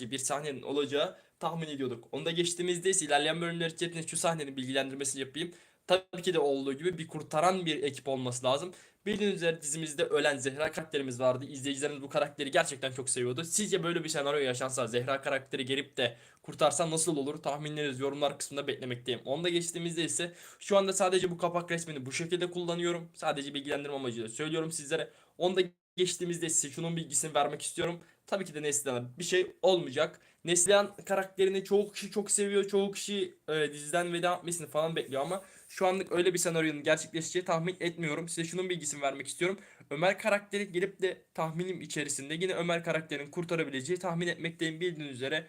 bir sahnenin olacağı tahmin ediyorduk. Onu da geçtiğimizde ise ilerleyen bölümler içerisinde şu sahnenin bilgilendirmesini yapayım. Tabii ki de olduğu gibi bir kurtaran bir ekip olması lazım. Bildiğiniz üzere dizimizde ölen Zehra karakterimiz vardı. İzleyicilerimiz bu karakteri gerçekten çok seviyordu. Sizce böyle bir senaryo yaşansa Zehra karakteri gelip de kurtarsa nasıl olur? Tahminleriniz yorumlar kısmında beklemekteyim. Onu da geçtiğimizde ise şu anda sadece bu kapak resmini bu şekilde kullanıyorum. Sadece bilgilendirme amacıyla söylüyorum sizlere. Onu da geçtiğimizde size şunun bilgisini vermek istiyorum. Tabii ki de Neslihan'a bir şey olmayacak. Neslihan karakterini çoğu kişi çok seviyor. Çoğu kişi e, diziden veda etmesini falan bekliyor ama şu anlık öyle bir senaryonun gerçekleşeceği tahmin etmiyorum. Size şunun bilgisini vermek istiyorum. Ömer karakteri gelip de tahminim içerisinde yine Ömer karakterin kurtarabileceği tahmin etmekteyim bildiğiniz üzere.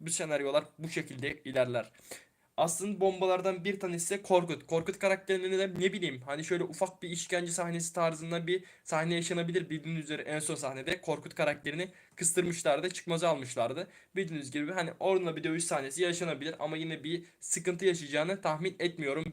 Bu senaryolar bu şekilde ilerler. Aslında bombalardan bir tanesi de Korkut. Korkut karakterinin de ne bileyim hani şöyle ufak bir işkence sahnesi tarzında bir sahne yaşanabilir. Bildiğiniz üzere en son sahnede Korkut karakterini kıstırmışlardı. Çıkmaza almışlardı. Bildiğiniz gibi hani orada bir dövüş sahnesi yaşanabilir ama yine bir sıkıntı yaşayacağını tahmin etmiyorum.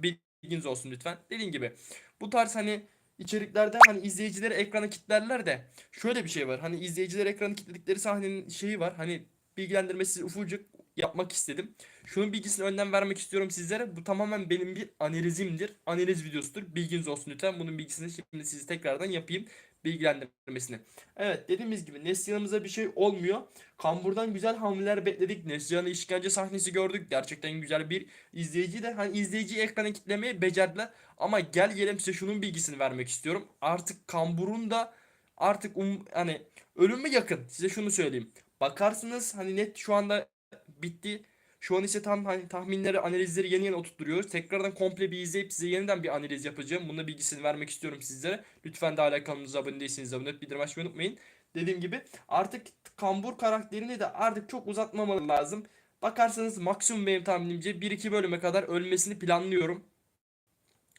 Bilginiz olsun lütfen. Dediğim gibi bu tarz hani içeriklerde hani izleyicileri ekrana kilitlerler de şöyle bir şey var. Hani izleyiciler ekranı kilitledikleri sahnenin şeyi var. Hani bilgilendirmesi ufacık yapmak istedim. Şunun bilgisini önden vermek istiyorum sizlere. Bu tamamen benim bir analizimdir. Analiz videosudur. Bilginiz olsun lütfen. Bunun bilgisini şimdi size tekrardan yapayım. Bilgilendirmesini. Evet dediğimiz gibi Neslihan'ımıza bir şey olmuyor. Kambur'dan güzel hamleler bekledik. Neslihan'ı işkence sahnesi gördük. Gerçekten güzel bir izleyici de hani izleyiciyi ekrana kitlemeyi becerdiler. Ama gel gelelim size şunun bilgisini vermek istiyorum. Artık Kambur'un da artık um, hani ölümü yakın. Size şunu söyleyeyim. Bakarsınız hani net şu anda bitti. Şu an ise tam hani tahminleri, analizleri yeni yeni oturtturuyoruz. Tekrardan komple bir izleyip size yeniden bir analiz yapacağım. Bunun bilgisini vermek istiyorum sizlere. Lütfen de hala kanalımıza abone değilseniz abone olup bildirim açmayı unutmayın. Dediğim gibi artık Kambur karakterini de artık çok uzatmamalı lazım. Bakarsanız maksimum benim tahminimce 1-2 bölüme kadar ölmesini planlıyorum.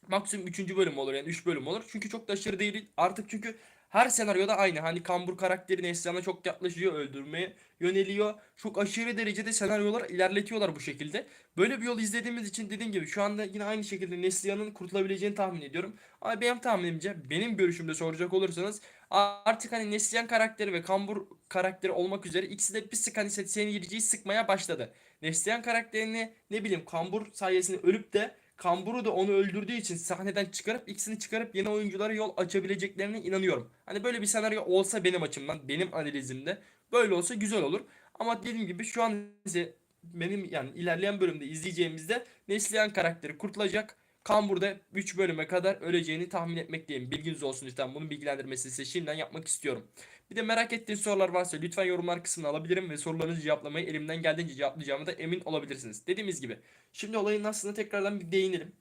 Maksimum 3. bölüm olur yani 3 bölüm olur. Çünkü çok da aşırı değil. Artık çünkü her senaryoda aynı. Hani Kambur karakteri Neslihan'a çok yaklaşıyor, öldürmeye yöneliyor. Çok aşırı derecede senaryolar ilerletiyorlar bu şekilde. Böyle bir yol izlediğimiz için dediğim gibi şu anda yine aynı şekilde Neslihan'ın kurtulabileceğini tahmin ediyorum. Ama benim tahminimce, benim görüşümde soracak olursanız artık hani Neslihan karakteri ve Kambur karakteri olmak üzere ikisi de bir sık hani seyirciyi sıkmaya başladı. Neslihan karakterini ne bileyim Kambur sayesinde ölüp de Kamburu da onu öldürdüğü için sahneden çıkarıp ikisini çıkarıp yeni oyunculara yol açabileceklerine inanıyorum. Hani böyle bir senaryo olsa benim açımdan, benim analizimde böyle olsa güzel olur. Ama dediğim gibi şu an ise benim yani ilerleyen bölümde izleyeceğimizde Neslihan karakteri kurtulacak. Kambur'da 3 bölüme kadar öleceğini tahmin etmekteyim. Bilginiz olsun lütfen. Bunun bilgilendirmesini size şimdiden yapmak istiyorum. Bir de merak ettiğiniz sorular varsa lütfen yorumlar kısmına alabilirim ve sorularınızı cevaplamayı elimden geldiğince cevaplayacağımı da emin olabilirsiniz. Dediğimiz gibi. Şimdi olayın aslında tekrardan bir değinelim.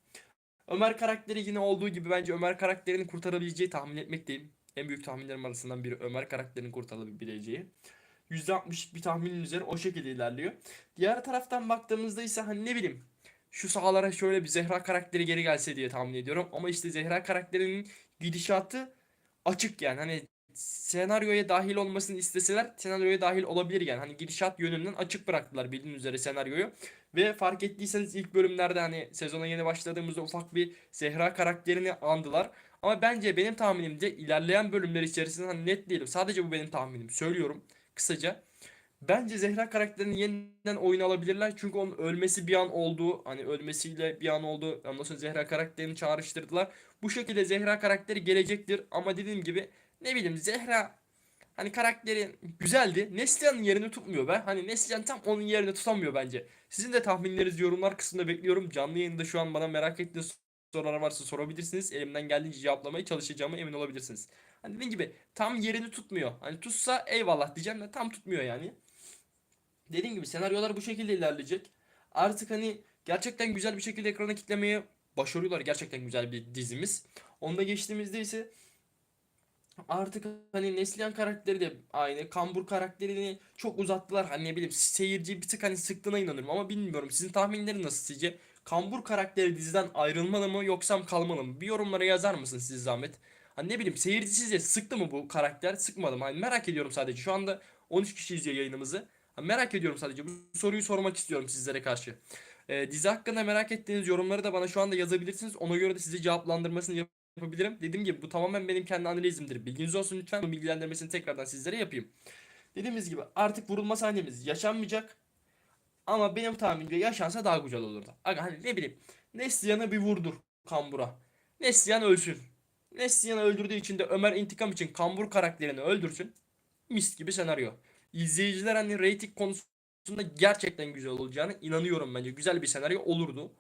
Ömer karakteri yine olduğu gibi bence Ömer karakterini kurtarabileceği tahmin etmekteyim. En büyük tahminlerim arasından biri Ömer karakterinin kurtarabileceği. %60 bir tahminin üzeri o şekilde ilerliyor. Diğer taraftan baktığımızda ise hani ne bileyim şu sahalara şöyle bir Zehra karakteri geri gelse diye tahmin ediyorum. Ama işte Zehra karakterinin gidişatı açık yani. Hani senaryoya dahil olmasını isteseler senaryoya dahil olabilir yani. Hani gidişat yönünden açık bıraktılar bildiğiniz üzere senaryoyu. Ve fark ettiyseniz ilk bölümlerde hani sezona yeni başladığımızda ufak bir Zehra karakterini andılar. Ama bence benim tahminimce ilerleyen bölümler içerisinde hani net değilim. Sadece bu benim tahminim. Söylüyorum kısaca. Bence Zehra karakterini yeniden oyuna alabilirler. Çünkü onun ölmesi bir an oldu. Hani ölmesiyle bir an oldu. Ondan sonra Zehra karakterini çağrıştırdılar. Bu şekilde Zehra karakteri gelecektir. Ama dediğim gibi ne bileyim Zehra hani karakteri güzeldi. Neslihan'ın yerini tutmuyor be. Hani Neslihan tam onun yerini tutamıyor bence. Sizin de tahminlerinizi yorumlar kısmında bekliyorum. Canlı yayında şu an bana merak ettiğiniz sorular varsa sorabilirsiniz. Elimden geldiğince cevaplamaya çalışacağıma emin olabilirsiniz. Hani dediğim gibi tam yerini tutmuyor. Hani tutsa eyvallah diyeceğim de tam tutmuyor yani. Dediğim gibi senaryolar bu şekilde ilerleyecek. Artık hani gerçekten güzel bir şekilde ekrana kitlemeye başarıyorlar. Gerçekten güzel bir dizimiz. Onda geçtiğimizde ise artık hani Neslihan karakteri de aynı. Kambur karakterini çok uzattılar. Hani ne bileyim seyirci bir tık hani sıktığına inanıyorum ama bilmiyorum. Sizin tahminleri nasıl sizce? Kambur karakteri diziden ayrılmalı mı yoksa kalmalı mı? Bir yorumlara yazar mısınız siz zahmet? Hani ne bileyim seyirci sizce sıktı mı bu karakter? Sıkmadı mı? Hani merak ediyorum sadece. Şu anda 13 kişi izliyor yayınımızı. Merak ediyorum sadece. Bu soruyu sormak istiyorum sizlere karşı. Ee, dizi hakkında merak ettiğiniz yorumları da bana şu anda yazabilirsiniz. Ona göre de size cevaplandırmasını yapabilirim. Dediğim gibi bu tamamen benim kendi analizimdir. Bilginiz olsun lütfen. Bu bilgilendirmesini tekrardan sizlere yapayım. Dediğimiz gibi artık vurulma sahnemiz yaşanmayacak. Ama benim tahminimce yaşansa daha güzel olurdu. Aga hani ne bileyim. Neslihan'ı bir vurdur Kambur'a. Neslihan ölsün. Neslihan'ı öldürdüğü için de Ömer intikam için Kambur karakterini öldürsün. Mis gibi senaryo. İzleyiciler hani rating konusunda gerçekten güzel olacağını inanıyorum bence. Güzel bir senaryo olurdu.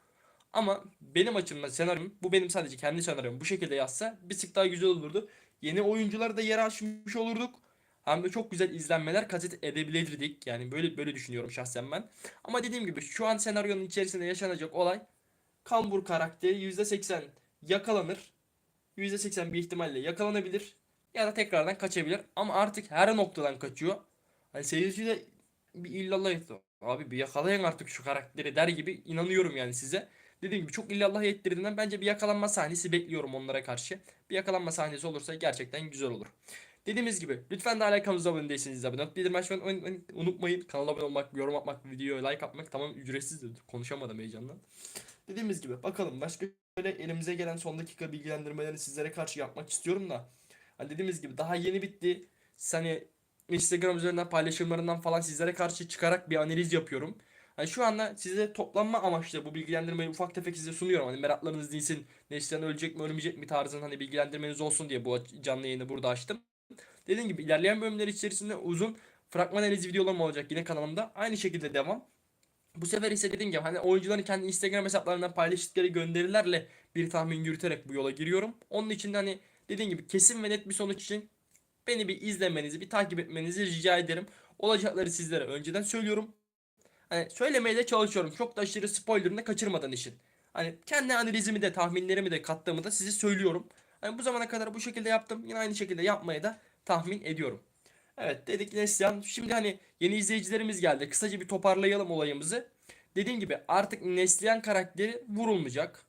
Ama benim açımdan senaryom bu benim sadece kendi senaryom bu şekilde yazsa bir tık daha güzel olurdu. Yeni oyuncular da yer açmış olurduk. Hem de çok güzel izlenmeler kat edebilirdik. Yani böyle böyle düşünüyorum şahsen ben. Ama dediğim gibi şu an senaryonun içerisinde yaşanacak olay Kambur karakteri %80 yakalanır. %80 bir ihtimalle yakalanabilir. Ya da tekrardan kaçabilir. Ama artık her noktadan kaçıyor. Hani seyirci de bir illallah etti. Abi bir yakalayın artık şu karakteri der gibi inanıyorum yani size. Dediğim gibi çok illallah ettirdiğinden bence bir yakalanma sahnesi bekliyorum onlara karşı. Bir yakalanma sahnesi olursa gerçekten güzel olur. Dediğimiz gibi lütfen de hala kanalımıza abone değilseniz abone olup bildirim açmayı un- un- unutmayın. Kanala abone olmak, yorum atmak, videoya like atmak tamam ücretsiz konuşamadım heyecandan. Dediğimiz gibi bakalım başka böyle elimize gelen son dakika bilgilendirmelerini sizlere karşı yapmak istiyorum da. Hani dediğimiz gibi daha yeni bitti. Hani Instagram üzerinden paylaşımlarından falan sizlere karşı çıkarak bir analiz yapıyorum. Hani şu anda size toplanma amaçlı bu bilgilendirmeyi ufak tefek size sunuyorum. Hani meraklarınız dinsin. Neslihan ölecek mi ölmeyecek mi tarzında hani bilgilendirmeniz olsun diye bu canlı yayını burada açtım. Dediğim gibi ilerleyen bölümler içerisinde uzun fragman analiz videolarım olacak yine kanalımda. Aynı şekilde devam. Bu sefer ise dediğim gibi hani oyuncuların kendi Instagram hesaplarından paylaştıkları gönderilerle bir tahmin yürüterek bu yola giriyorum. Onun için de hani dediğim gibi kesin ve net bir sonuç için beni bir izlemenizi, bir takip etmenizi rica ederim. Olacakları sizlere önceden söylüyorum. Hani söylemeye de çalışıyorum. Çok da aşırı spoilerını da kaçırmadan işin. Hani kendi analizimi de tahminlerimi de kattığımı da size söylüyorum. Hani bu zamana kadar bu şekilde yaptım. Yine aynı şekilde yapmaya da tahmin ediyorum. Evet dedik Neslihan. Şimdi hani yeni izleyicilerimiz geldi. Kısaca bir toparlayalım olayımızı. Dediğim gibi artık Neslihan karakteri vurulmayacak.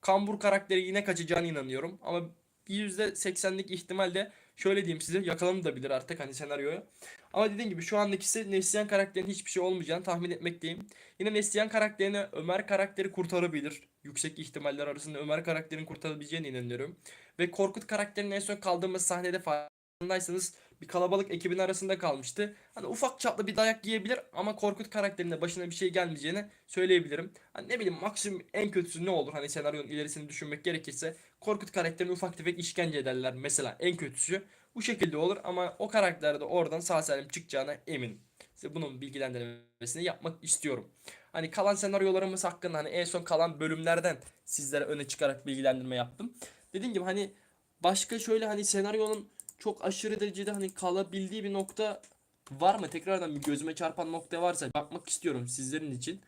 Kambur karakteri yine kaçacağına inanıyorum. Ama %80'lik ihtimalle şöyle diyeyim size yakalanabilir artık hani senaryoya. Ama dediğim gibi şu andakisi Neslihan karakterinin hiçbir şey olmayacağını tahmin etmekteyim. Yine Neslihan karakterini Ömer karakteri kurtarabilir. Yüksek ihtimaller arasında Ömer karakterinin kurtarabileceğine inanıyorum. Ve Korkut karakterinin en son kaldığımız sahnede farkındaysanız bir kalabalık ekibin arasında kalmıştı. Hani ufak çaplı bir dayak yiyebilir ama Korkut karakterinde başına bir şey gelmeyeceğini söyleyebilirim. Hani ne bileyim maksimum en kötüsü ne olur hani senaryonun ilerisini düşünmek gerekirse Korkut karakterini ufak tefek işkence ederler mesela en kötüsü. Bu şekilde olur ama o karakter de oradan sağ salim çıkacağına eminim. Size bunun bilgilendirmesini yapmak istiyorum. Hani kalan senaryolarımız hakkında hani en son kalan bölümlerden sizlere öne çıkarak bilgilendirme yaptım. Dediğim gibi hani başka şöyle hani senaryonun çok aşırı derecede hani kalabildiği bir nokta var mı? Tekrardan bir gözüme çarpan nokta varsa bakmak istiyorum sizlerin için.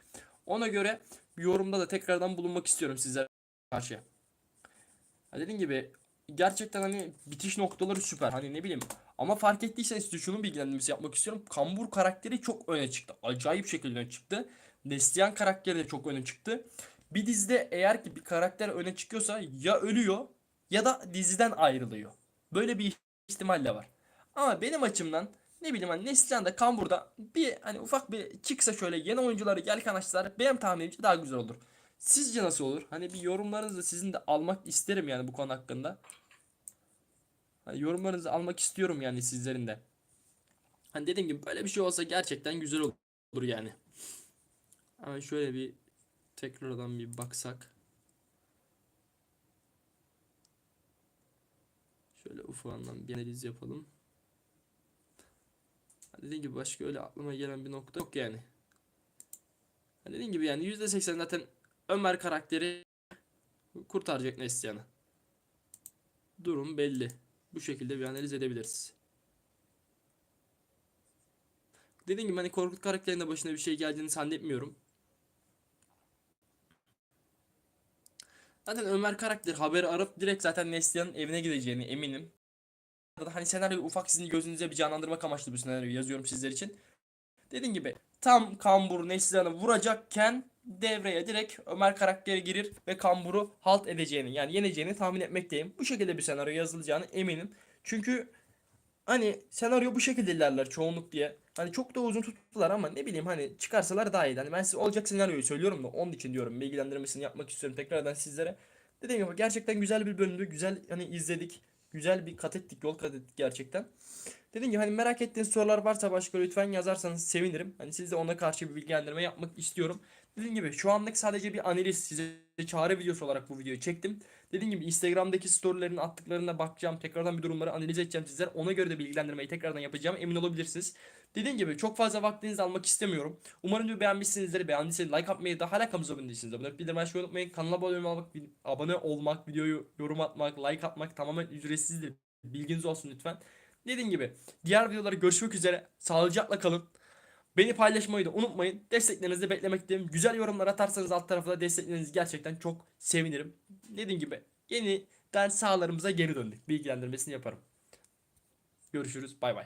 Ona göre yorumda da tekrardan bulunmak istiyorum sizlere karşı. Dediğim gibi gerçekten hani bitiş noktaları süper. Hani ne bileyim ama fark ettiyseniz size şunun bilgilendirmesi yapmak istiyorum. Kambur karakteri çok öne çıktı. Acayip şekilde öne çıktı. Neslihan karakteri de çok öne çıktı. Bir dizide eğer ki bir karakter öne çıkıyorsa ya ölüyor ya da diziden ayrılıyor. Böyle bir ihtimal de var. Ama benim açımdan ne bileyim hani Neslihan'da Kambur'da bir hani ufak bir çıksa şöyle yeni oyuncuları yelken açsalar benim tahminimce daha güzel olur. Sizce nasıl olur? Hani bir yorumlarınızı sizin de almak isterim yani bu konu hakkında. Hani yorumlarınızı almak istiyorum yani sizlerin de. Hani dediğim gibi böyle bir şey olsa gerçekten güzel olur yani. Ama şöyle bir tekrardan bir baksak. Şöyle ufağından bir analiz yapalım. Dediğim gibi başka öyle aklıma gelen bir nokta yok yani. Dediğim gibi yani %80 zaten Ömer karakteri kurtaracak Neslihan'ı. Durum belli. Bu şekilde bir analiz edebiliriz. Dediğim gibi hani Korkut karakterinin başına bir şey geldiğini zannetmiyorum. Zaten Ömer karakter haberi arıp direkt zaten Neslihan'ın evine gideceğini eminim. Hani senaryo ufak sizin gözünüze bir canlandırmak amaçlı bu senaryoyu yazıyorum sizler için. Dediğim gibi tam Kambur Neslihan'ı vuracakken devreye direkt Ömer karakteri girir ve Kambur'u halt edeceğini yani yeneceğini tahmin etmekteyim. Bu şekilde bir senaryo yazılacağını eminim. Çünkü hani senaryo bu şekilde ilerler çoğunluk diye. Hani çok da uzun tuttular ama ne bileyim hani çıkarsalar daha iyi. Hani ben size olacak senaryoyu söylüyorum da onun için diyorum bilgilendirmesini yapmak istiyorum tekrardan sizlere. Dediğim gibi gerçekten güzel bir bölümdü. Güzel hani izledik. Güzel bir kat ettik, yol kat ettik gerçekten. Dediğim gibi hani merak ettiğiniz sorular varsa başka lütfen yazarsanız sevinirim. Hani siz de ona karşı bir bilgilendirme yapmak istiyorum. Dediğim gibi şu anlık sadece bir analiz size çağrı videosu olarak bu videoyu çektim. Dediğim gibi Instagram'daki storylerin attıklarına bakacağım. Tekrardan bir durumları analiz edeceğim sizler. Ona göre de bilgilendirmeyi tekrardan yapacağım. Emin olabilirsiniz. Dediğim gibi çok fazla vaktinizi almak istemiyorum. Umarım videoyu beğenmişsinizdir. Beğendiyseniz like atmayı da hala kanalımıza abone değilsiniz. Abone bildirim açmayı unutmayın. Kanala abone olmak, abone olmak, videoyu yorum atmak, like atmak tamamen ücretsizdir. Bilginiz olsun lütfen. Dediğim gibi diğer videolarda görüşmek üzere. Sağlıcakla kalın. Beni paylaşmayı da unutmayın. Desteklerinizi de beklemekteyim. Güzel yorumlar atarsanız alt tarafa da desteklerinizi gerçekten çok sevinirim. Dediğim gibi yeniden sahalarımıza geri döndük. Bilgilendirmesini yaparım. Görüşürüz. Bay bay.